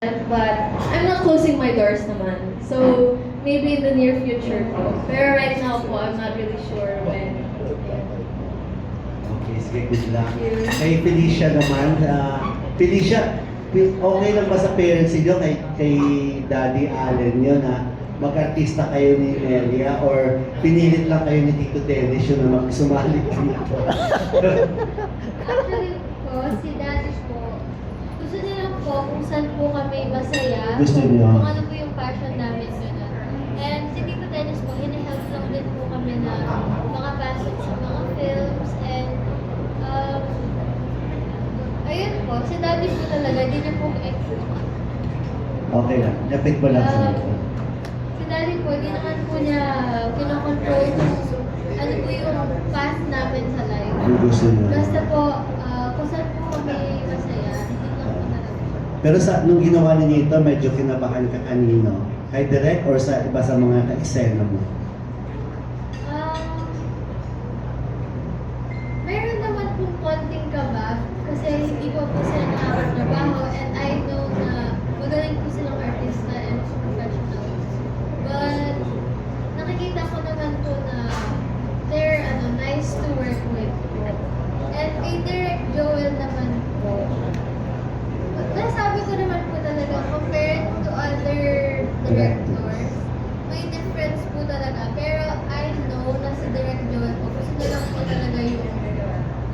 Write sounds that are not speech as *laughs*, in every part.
But I'm not closing my doors naman. So, maybe in the near future po. Pero right now po, I'm not really sure when. Okay, sige, good luck. Thank you. Kay Felicia naman, ah, Felicia, okay lang ba sa parents niyo kay, kay Daddy Allen niyo na mag-artista kayo ni Nelia or pinilit lang kayo ni Tito Dennis yun na magsumali *laughs* dito? Actually po, si daddy po, gusto niya lang po kung saan po kami masaya. Gusto niya. Kung ano po yung passion namin. Ganun. And si Tito Dennis po, hinihelp lang din po kami na mga passion sa mga films and um, ayun po, si daddy po talaga, hindi niya po Okay lang, lapit mo lang sa Um, si daddy po, hindi naman po niya kinokontrol kung ano po yung path namin sa life. Gusto niyo. Basta po, Pero sa nung ginawa niyo ito, medyo kinabahan ka kanino? Kay direct or sa iba sa mga ka-eksena mo? Directors, may difference po talaga. Pero I know na si Direct Joel po, gusto niya lang po talaga yung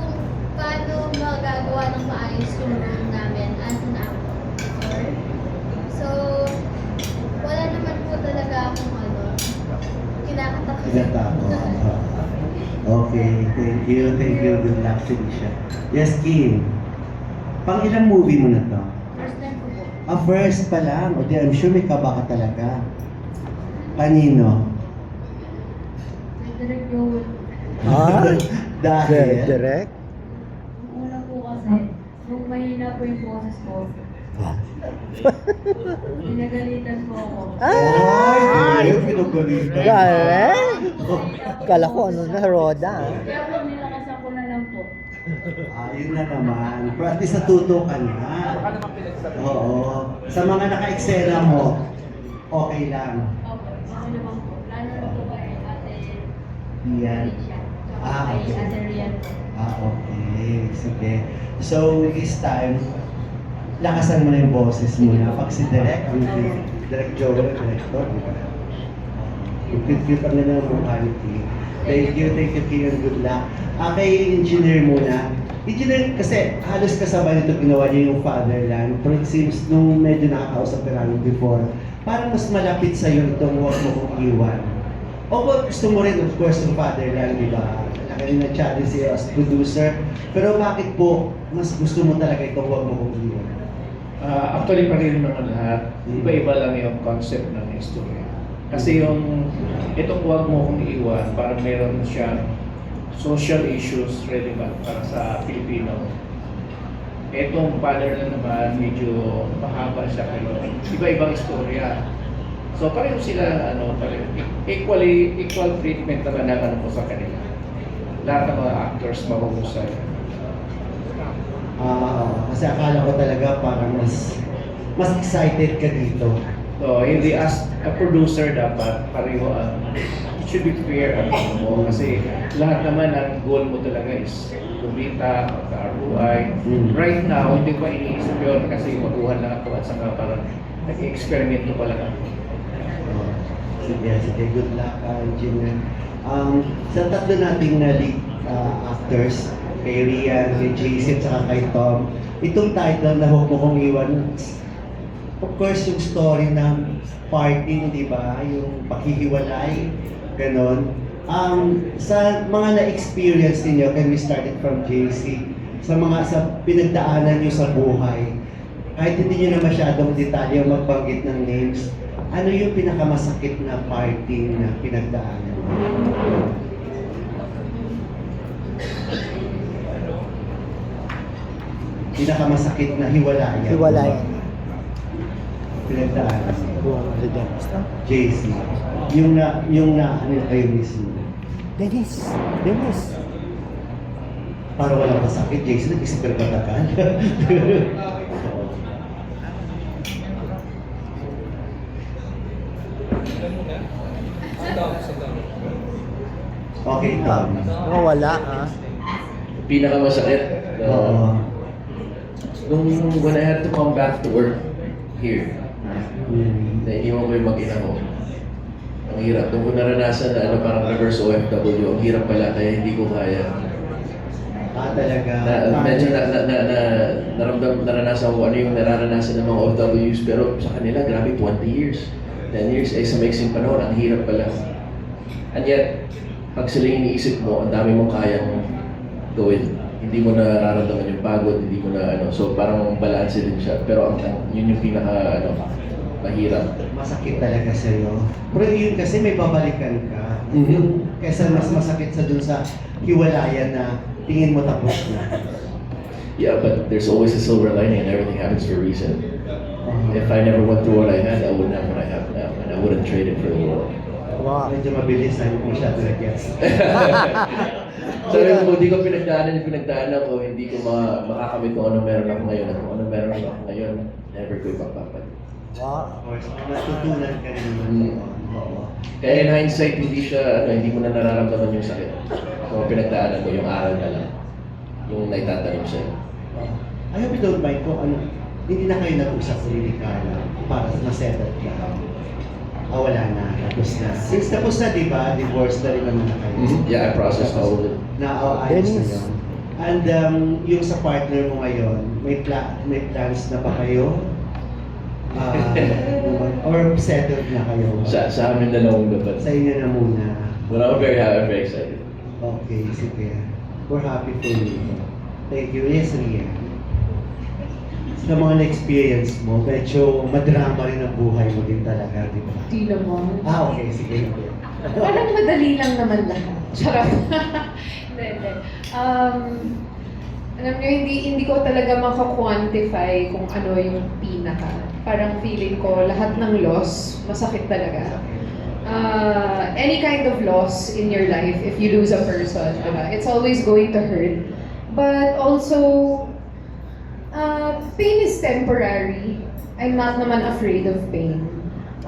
kung paano magagawa ng maayos yung role namin as an actor. So, wala naman po talaga akong ano, kinakatakot. Kinatako. *laughs* Okay, thank you, thank you. Good luck, Felicia. Yes, Kim. Pang ilang movie mo na to? First time po po. Ah, first pa lang. O di, I'm sure may kaba ka talaga. Kanino? Direct Joel. Ah, *laughs* Dahil? direct? Una po kasi, nung mahina po yung boses ko, *laughs* pinagalitan po ako. Ay, Ay! ay, pinagalitan. Galing? *laughs* Kala ko ano na, Roda. Kaya po nilakasan ko na lang po. Ah, na naman. Pero at least natuto ka na. Oo. Sa mga naka-eksena mo, okay lang. Opo, ako naman po. Lalo na po kay Ate Yan. Alicia. Tsaka Ah, kay okay. Ate Rian po. Ah, okay. Sige. So, this time, lakasan mo na yung boses mo na. Pag si Direk, ang Direk Joel, director, di ba? Cute-cute ang na ng mukha ni Kim. Thank you, thank you, Kim, and good luck. Ah, kay engineer muna. Engineer, kasi halos kasabay nito ginawa niya yung fatherland. Pero it seems, nung medyo nakakausap ka namin before, parang mas malapit sa'yo itong huwag mo kong iwan. O kung gusto mo rin, of course, yung fatherland, di ba? Kanina challenge siya as producer. Pero bakit po, mas gusto mo talaga itong huwag mo kong iwan? Ah, actually, pareho naman lahat. Iba-iba lang yung concept ng istorya. Kasi yung itong huwag mo kong iiwan, parang meron siyang social issues relevant para sa Pilipino. Itong father na naman, medyo mahaba siya kayo. Iba-ibang istorya. So pareho sila, ano, pareho, equally, equal treatment naman na ano po sa kanila. Lahat ng mga actors mahuhusay. Ah, kasi akala ko talaga parang mas mas excited ka dito. So, hindi as a producer dapat pareho ang it should be fair ang ano mo kasi lahat naman ang goal mo talaga is kumita, magka-ROI. Mm. Right now, hindi ko iniisip yun kasi makuha lang ako at saka parang nag-experimento pa lang ako. Oh, sige, sige. Good luck, uh, engineer. Um, sa tatlo nating na lead uh, actors, kay Rian, kay at saka kay Tom, itong title na Huwag Mo Kong Iwan, of course, yung story ng parting, di ba? Yung paghihiwalay, ganon. Um, sa mga na-experience ninyo, can we start it from JC? Sa mga sa pinagdaanan nyo sa buhay, kahit hindi nyo na masyadong detalye magbanggit ng names, ano yung pinakamasakit na parting na pinagdaanan? Pinakamasakit na hiwalayan. Hiwalayan. Pinagdaanan. JC. Yung na, yung na, ano kayo mismo. Dennis! Dennis! Para walang masakit, JC, nag-isip ka na matagal. *laughs* Okay, Tom. Oh, wala ah. Pinakamasakit. na- Oo. Nung when I had to come back to work here. Naiiwan ko yung mag-ina ko. Ang hirap. Nung ko naranasan na ano, parang reverse OFW, ang hirap pala, kaya hindi ko kaya. Ah, talaga. Na, medyo na, na, na, na, naramdam, naranasan ko ano yung nararanasan ng mga OFWs, pero sa kanila, grabe, 20 years. 10 years, ay sa mixing panahon, ang hirap pala. And yet, pag sila iniisip mo, ang dami mong kayang gawin. Hindi mo nararamdaman yung pagod, hindi mo na ano, so parang balance din siya. Pero ang, ang- yun yung pinaka, ano, mahirap. Masakit talaga sa'yo. Pero yun kasi may babalikan ka. Mhm. Yung kesa mas masakit sa dun sa hiwalayan na tingin mo tapos na. Yeah, but there's always a silver lining and everything happens for a reason. Uh, If I never went through what I had, I wouldn't have what I have now, and I wouldn't trade it for the world. Wow. medyo mabilis na ko masyado nag-guess. So, kung hindi ko pinagdaanan yung pinagdaanan ko, hindi ko ma makakamit kung ano meron ako ngayon. At kung ano meron ako ngayon, never ko ipapapalit. Wow. Natutunan ka rin naman Mm. Kaya in hindsight, hindi siya, ano, hindi mo na nararamdaman yung sakit. Kung pinagdaanan mo, yung aral na lang. Yung naitatanong sa'yo. I hope you don't mind kung ano, hindi na kayo nag-usap ni Carla para ma-settle ka. Ah, wala na. Tapos na. Since tapos na, di ba? Divorce na rin naman na kayo. Yeah, I processed all of it. Na oh, ayos na yun. And um, yung sa partner mo ngayon, may pla may plans na ba kayo? Ah, or settled na kayo? Sa, sa amin na lang dapat. Sa inyo na muna. But I'm very happy, I'm very excited. Okay, sige. We're happy for you. Thank you. Yes, Rian. Sa mga na-experience mo, medyo madrama rin ang buhay mo din talaga, di ba? Di naman. Ah, okay. Sige. Parang madali lang naman lahat. Charot. *laughs* Hindi, hindi. Um, alam niyo, hindi, hindi ko talaga maka-quantify kung ano yung pinaka. Parang feeling ko, lahat ng loss, masakit talaga. Uh, any kind of loss in your life, if you lose a person, diba? it's always going to hurt. But also, uh, pain is temporary. I'm not naman afraid of pain.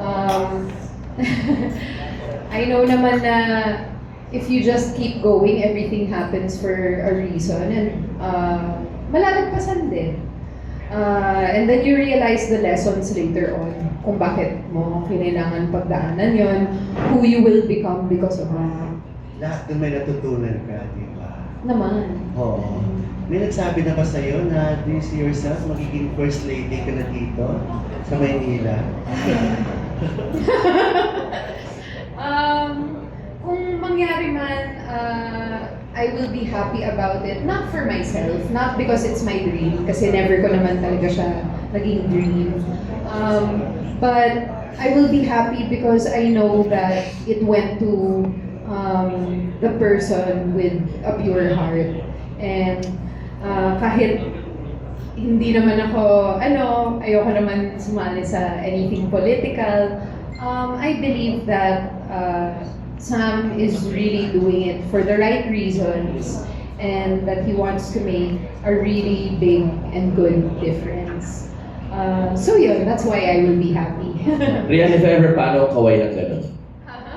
Um, *laughs* I know naman na if you just keep going, everything happens for a reason and uh, malalagpasan din. Uh, and then you realize the lessons later on kung bakit mo kailangan pagdaanan yon, who you will become because of that. Lahat dun may natutunan ka, di ba? Naman. Oo. May nagsabi na ba sa'yo na see yourself magiging first lady ka na dito sa Maynila? *laughs* Um, kung mangyari man, uh, I will be happy about it. Not for myself, not because it's my dream, kasi never ko naman talaga siya naging dream. Um, but I will be happy because I know that it went to um, the person with a pure heart. And uh, kahit hindi naman ako, ano, ayoko naman sumali sa anything political. Um, I believe that uh, Sam is really doing it for the right reasons and that he wants to make a really big and good difference. Uh, so yun, that's why I will be happy. *laughs* Rian, if ever, paano kaway ng ganun?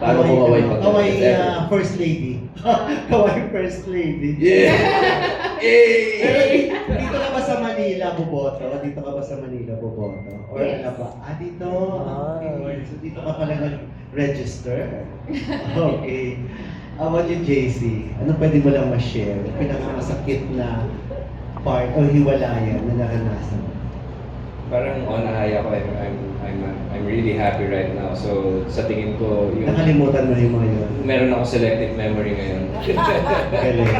Paano Kaway, kumaway ano, pag Kaway if ever? ah, first lady. *laughs* Kaway first lady. Yeah! *laughs* Pero Yay! dito ka ba sa Manila boboto? Dito ka ba sa Manila boboto? Or Yes. ano ba? Ah, dito. Ah. Okay. So dito ka pala nag-register. *laughs* Okay. How about you, JC? Ano pwede mo lang ma-share? Yung pinakamasakit na part o hiwalayan na naranasan mo? Parang on a high ako, I'm, I'm, I'm, I'm really happy right now. So, sa tingin ko, yung, Nakalimutan mo yung mga yun. meron ako selective memory ngayon. Galing.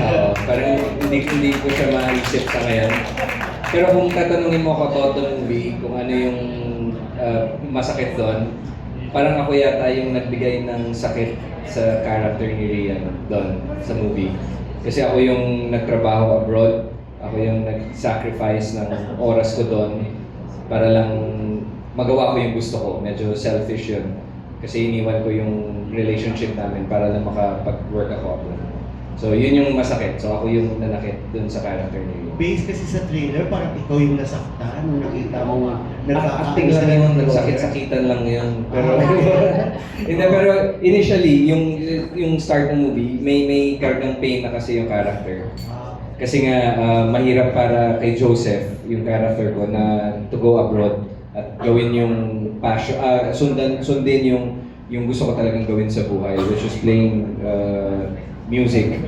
Oo, parang hindi, hindi ko siya maisip sa ngayon. Pero kung tatanungin mo ako Total movie, kung ano yung uh, masakit doon, parang ako yata yung nagbigay ng sakit sa character ni Rian doon sa movie. Kasi ako yung nagtrabaho abroad, ako yung nag-sacrifice ng oras ko doon para lang magawa ko yung gusto ko. Medyo selfish yun. Kasi iniwan ko yung relationship namin para lang makapag-work ako abroad. So yun yung masakit. So ako yung nanakit dun sa character ni Yu. Based kasi sa trailer, parang ikaw yung nasaktan nung nakita mo Acting lang yun, nagsakit-sakitan lang yun. Pero, *laughs* hindi, pero initially, yung yung start ng movie, may may kargang pain na kasi yung character. Ah, Kasi nga, ah, mahirap para kay Joseph, yung character ko, na to go abroad at gawin yung passion, ah, sundan, sundin yung yung gusto ko talagang gawin sa buhay, which is playing ah, music,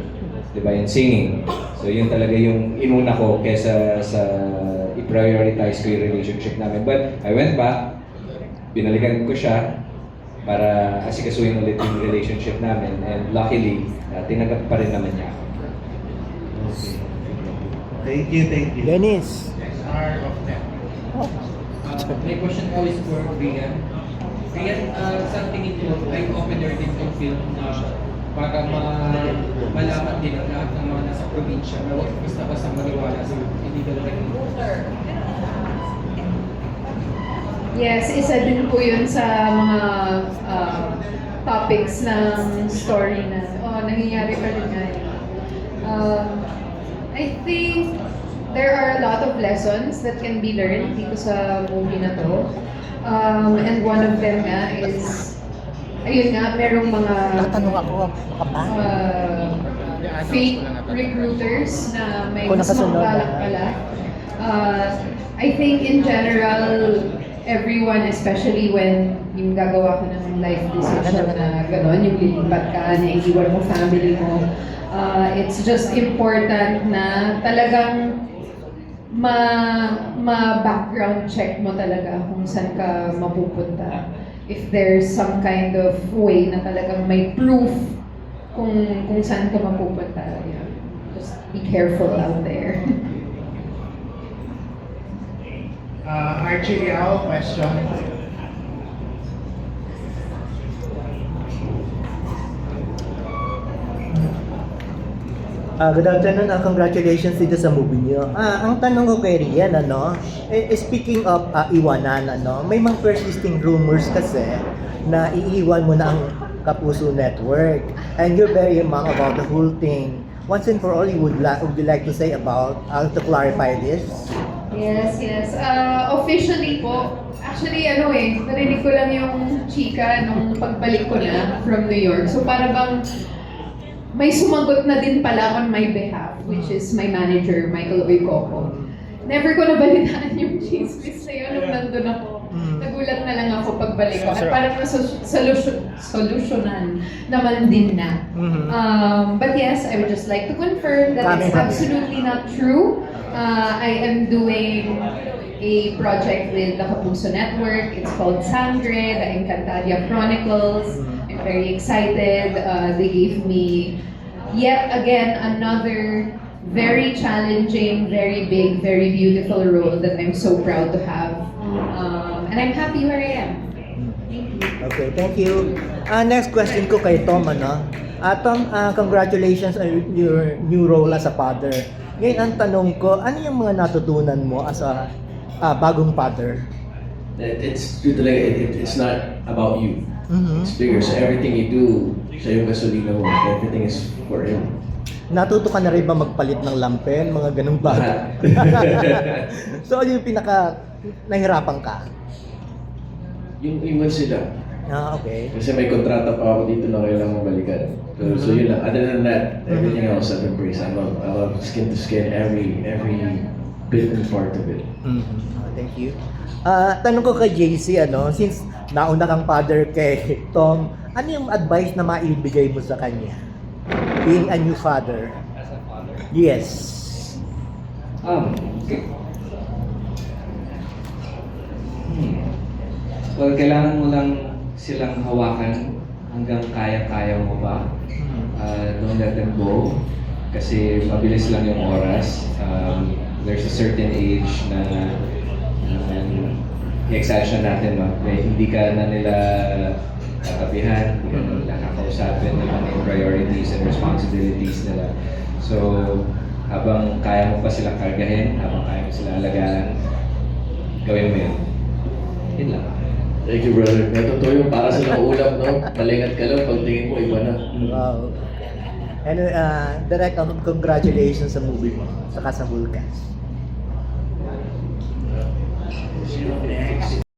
di ba, and singing. So yun talaga yung inuna ko kesa sa i-prioritize ko yung relationship namin. But I went back, binalikan ko siya para asikasuhin ulit yung relationship namin and luckily, ah, tinanggap pa rin naman niya ako. okay. Thank you, thank you. Dennis. Hour of ten. Uh, my question po is for Rian. Rian, uh, sa tingin niyo, ay opener din yung film na para ma malaman din ang lahat ng mga nasa probinsya na huwag basta-basta maniwala sa illegal recruitment. Yes, isa din po yun sa mga uh, topics ng story na, oh, nangyayari pa rin nga yun. Um, I think there are a lot of lessons that can be learned dito sa movie na to. Um, and one of them nga is, ayun nga, merong mga Tatanong ako, makapa? uh, fake recruiters na may mas na. pala. Uh, I think in general, everyone, especially when yung gagawa ka ng life decision na gano'n, yung lilipat ka, na iiwan mo family mo, uh, it's just important na talagang ma ma background check mo talaga kung saan ka mapupunta. If there's some kind of way na talagang may proof kung kung saan ka mapupunta. Yeah. Just be careful out there. *laughs* Uh, Archie question. Ah, good afternoon. Ah, congratulations dito sa movie niyo. Ah, ang tanong ko kay Rian, ano, eh, eh, speaking of ah, iwanan, ano, may mga persisting rumors kasi na iiwan mo na ang Kapuso Network. And you're very young about the whole thing. Once and for all, you would, la- would you like to say about, uh, to clarify this? Yes, yes. Uh, officially po, actually ano eh, narinig ko lang yung chika nung pagbalik ko na from New York. So para bang may sumagot na din pala on my behalf, which is my manager, Michael Oicoco. Never ko nabalitaan *laughs* yung chismis na yun nung nandun ako. Mm. Nagulat na lang ako pagbalik ko. At parang nasolusyon, solusyonan naman din na. Mhm. Um, but yes, I would just like to confirm that it's absolutely not true. Uh, I am doing a project with the Kapuso Network. It's called Sangre, the Encantadia Chronicles. Very excited. Uh, they gave me yet again another very challenging, very big, very beautiful role that I'm so proud to have. Um, and I'm happy where I am. Okay, thank you. Ah, next question ko kay Tom, ano? Ah, Tom, ah, congratulations on your new role as a father. Ngayon, ang tanong ko, ano yung mga natutunan mo as a ah, bagong father? that it's talaga, it- it's not about you. Mhm. It's bigger. So everything you do, siya yung gasolina mo. Everything is for him. Natuto ka na rin ba magpalit ng lampen, mga ganung bagay? *laughs* So, ano yung pinaka nahirapan ka? yung iwan sila. Ah, okay. Kasi may kontrata pa ako dito na kailangan balikan. So, so yun lang. Other than that, everything else I've embraced. I love, I love skin to skin, every, every bit and part of it. Mhm. Ah, thank you. Ah, tanong ko kay JC, ano, since nauna kang father kay Tom, ano yung advice na maibigay mo sa kanya? Being a new father. As a father. Yes. Um, okay. Hmm. Well, kailangan mo lang silang hawakan hanggang kaya-kaya mo ba. Uh, don't let them go. Kasi mabilis lang yung oras. Um, there's a certain age na um, i-exception natin, no? May hindi ka na nila katabihan, hindi ka na nila kakausapin naman yung priorities and responsibilities nila. So, habang kaya mo pa silang kargahin, habang kaya mo silang alagaan, gawin mo yun. Yun lang. Thank you, brother. May totoo yung para sa ulap, no? Palingat ka lang, pagtingin mo, iba na. Wow. And uh, direct um, congratulations sa movie mo, saka sa Vulcan. Sino next?